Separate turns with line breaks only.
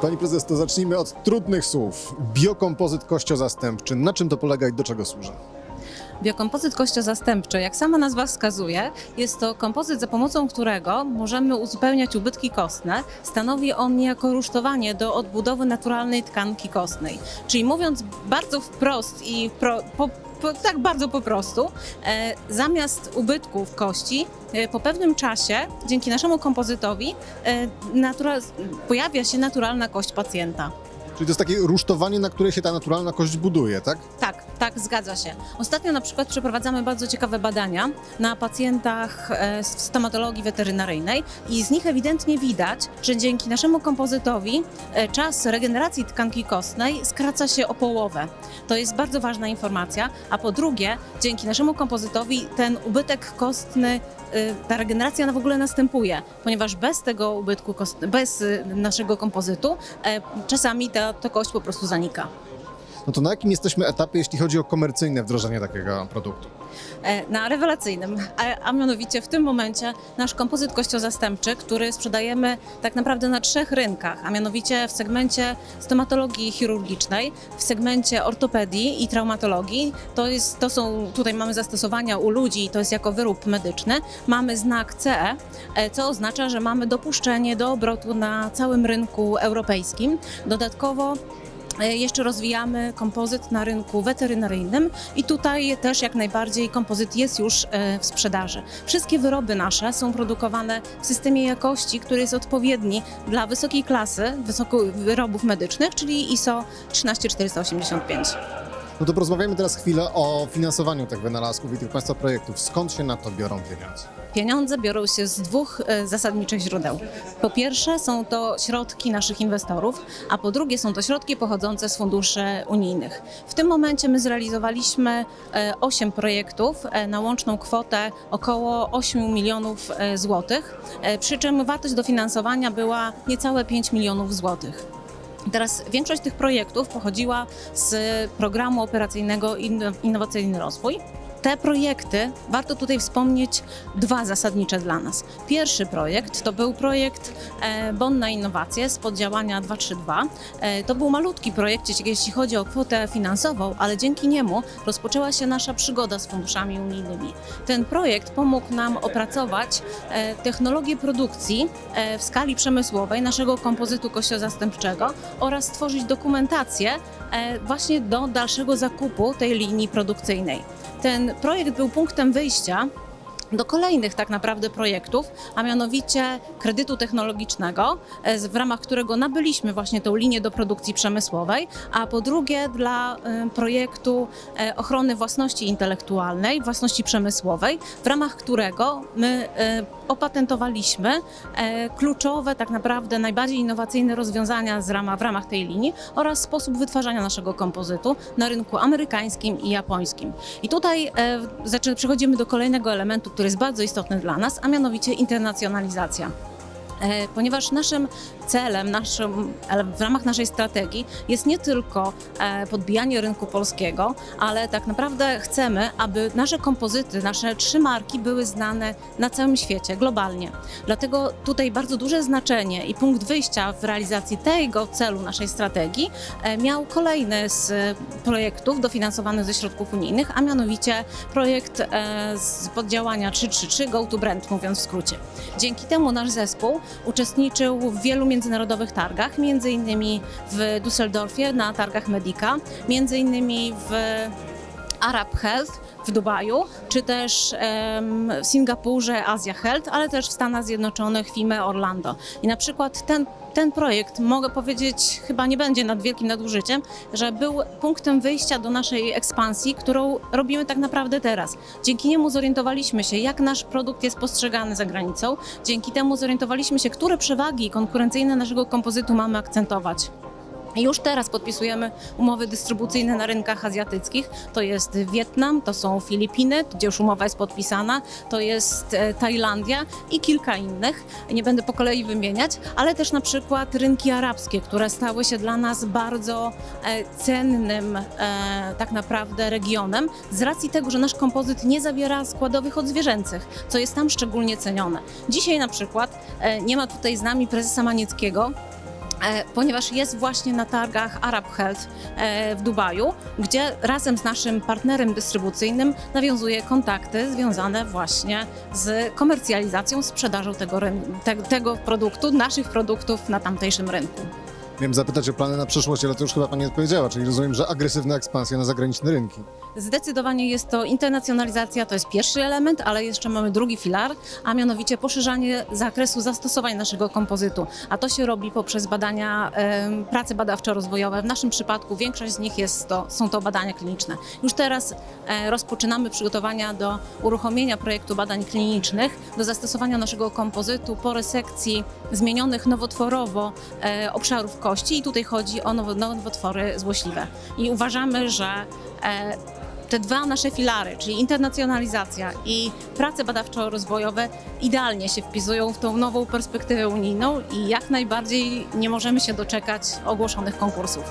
Pani prezes, to zacznijmy od trudnych słów. Biokompozyt kościozastępczy. Na czym to polega i do czego służy?
Biokompozyt kościozastępczy, jak sama nazwa wskazuje, jest to kompozyt, za pomocą którego możemy uzupełniać ubytki kostne. Stanowi on niejako rusztowanie do odbudowy naturalnej tkanki kostnej. Czyli mówiąc bardzo wprost i pro, po, po, tak bardzo po prostu, e, zamiast ubytków kości, e, po pewnym czasie, dzięki naszemu kompozytowi, e, pojawia się naturalna kość pacjenta.
Czyli to jest takie rusztowanie, na które się ta naturalna kość buduje, tak?
Tak, tak, zgadza się. Ostatnio na przykład przeprowadzamy bardzo ciekawe badania na pacjentach e, w stomatologii weterynaryjnej i z nich ewidentnie widać, że dzięki naszemu kompozytowi e, czas regeneracji tkanki kostnej skraca się o połowę. To jest bardzo ważna informacja. A po drugie, dzięki naszemu kompozytowi ten ubytek kostny, e, ta regeneracja w ogóle następuje, ponieważ bez tego ubytku bez naszego kompozytu czasami ta, ta kość po prostu zanika.
No to na jakim jesteśmy etapie, jeśli chodzi o komercyjne wdrożenie takiego produktu?
E, na rewelacyjnym, a, a mianowicie w tym momencie nasz kompozyt kościozastępczy, który sprzedajemy tak naprawdę na trzech rynkach, a mianowicie w segmencie stomatologii chirurgicznej, w segmencie ortopedii i traumatologii. To, jest, to są, tutaj mamy zastosowania u ludzi, to jest jako wyrób medyczny. Mamy znak CE, co oznacza, że mamy dopuszczenie do obrotu na całym rynku europejskim. Dodatkowo Jeszcze rozwijamy kompozyt na rynku weterynaryjnym i tutaj też jak najbardziej kompozyt jest już e, w sprzedaży. Wszystkie wyroby nasze są produkowane w systemie jakości, który jest odpowiedni dla wysokiej klasy wyrobów medycznych, czyli ISO 13485.
No to porozmawiajmy teraz chwilę o finansowaniu tych wynalazków i tych Państwa projektów. Skąd się na to biorą pieniądze?
Pieniądze biorą się z dwóch e, zasadniczych źródeł. Po pierwsze są to środki naszych inwestorów, a po drugie są to środki pochodzące z funduszy unijnych. W tym momencie my zrealizowaliśmy e, 8 projektów e, na łączną kwotę około 8 milionów e, złotych, e, przy czym wartość dofinansowania była niecałe 5 milionów złotych. Teraz większość tych projektów pochodziła z programu operacyjnego Inno- Innowacyjny Rozwój. Te projekty, warto tutaj wspomnieć dwa zasadnicze dla nas. Pierwszy projekt to był projekt e, Bon na innowacje z poddziałania 232. E, to był malutki projekt, jeśli- chodzi o kwotę finansową, ale dzięki niemu rozpoczęła się nasza przygoda z funduszami unijnymi. Ten projekt pomógł nam opracować e, technologię produkcji e, w skali przemysłowej naszego kompozytu kościozastępczego oraz stworzyć dokumentację właśnie do dalszego zakupu tej linii produkcyjnej. Ten projekt był punktem wyjścia do kolejnych tak naprawdę projektów, a mianowicie kredytu technologicznego, e, w ramach którego nabyliśmy właśnie tą linię do produkcji przemysłowej, a po drugie dla e, projektu e, ochrony własności intelektualnej, własności przemysłowej, w ramach którego my opatentowaliśmy kluczowe, tak naprawdę najbardziej innowacyjne rozwiązania z rama, w ramach tej linii oraz sposób wytwarzania naszego kompozytu na rynku amerykańskim i japońskim. I tutaj przechodzimy do kolejnego elementu, który jest bardzo istotny dla nas, a mianowicie internacjonalizacja. E, Ponieważ naszym celem, naszym, w ramach naszej strategii jest nie tylko e, podbijanie rynku polskiego, ale tak naprawdę chcemy, aby nasze kompozyty, nasze trzy marki były znane na całym świecie, globalnie. Dlatego tutaj bardzo duże znaczenie i punkt wyjścia w realizacji tego celu naszej strategii e, miał kolejny z projektów dofinansowany ze środków unijnych, a mianowicie projekt z poddziałania 333 Go to Brand, mówiąc w skrócie. Dzięki temu nasz zespół uczestniczył w wielu międzynarodowych targach, między innymi w Düsseldorfie na targach Medica, między innymi w Arab Health w Dubaju, czy też w Singapurze Asia Health, ale też w Stanach Zjednoczonych FIME Orlando. I na przykład ten ten projekt, mogę powiedzieć, chyba nie będzie nad wielkim nadużyciem, że był punktem wyjścia do naszej ekspansji, którą robimy tak naprawdę teraz. Dzięki niemu zorientowaliśmy się, jak nasz produkt jest postrzegany za granicą. Dzięki temu zorientowaliśmy się, które przewagi konkurencyjne naszego kompozytu mamy akcentować. Już teraz podpisujemy umowy dystrybucyjne na rynkach azjatyckich. To jest Wietnam, to są Filipiny, gdzie już umowa jest podpisana, to jest e, Tajlandia i kilka innych. Nie będę po kolei wymieniać, ale też na przykład rynki arabskie, które stały się dla nas bardzo e, cennym e, tak naprawdę regionem z racji tego, że nasz kompozyt nie zawiera składowych odzwierzęcych, co jest tam szczególnie cenione. Dzisiaj na przykład nie ma tutaj z nami prezesa Manieckiego, ponieważ jest właśnie na targach Arab Health e, w Dubaju, gdzie razem z naszym partnerem dystrybucyjnym nawiązuje kontakty związane właśnie z komercjalizacją, sprzedażą tego, tego produktu, naszych produktów na tamtejszym rynku.
Miałem zapytać o plany na przyszłość, ale to już chyba Pani odpowiedziała, czyli rozumiem, że agresywna ekspansja na zagraniczne rynki.
Zdecydowanie jest to internacjonalizacja, to jest pierwszy element, ale jeszcze mamy drugi filar, a mianowicie poszerzanie zakresu zastosowań naszego kompozytu. A to się robi poprzez badania, prace badawczo-rozwojowe. W naszym przypadku większość z nich jest to, są to badania kliniczne. Już teraz e, rozpoczynamy przygotowania do uruchomienia projektu badań klinicznych, do zastosowania naszego kompozytu po resekcji zmienionych nowotworowo e, obszarów kości i tutaj chodzi o nowo, nowotwory złośliwe. I uważamy, że e, te dwa nasze filary, czyli internacjonalizacja i prace badawczo-rozwojowe, idealnie się wpisują w tą nową perspektywę unijną i jak najbardziej nie możemy się doczekać ogłoszonych konkursów.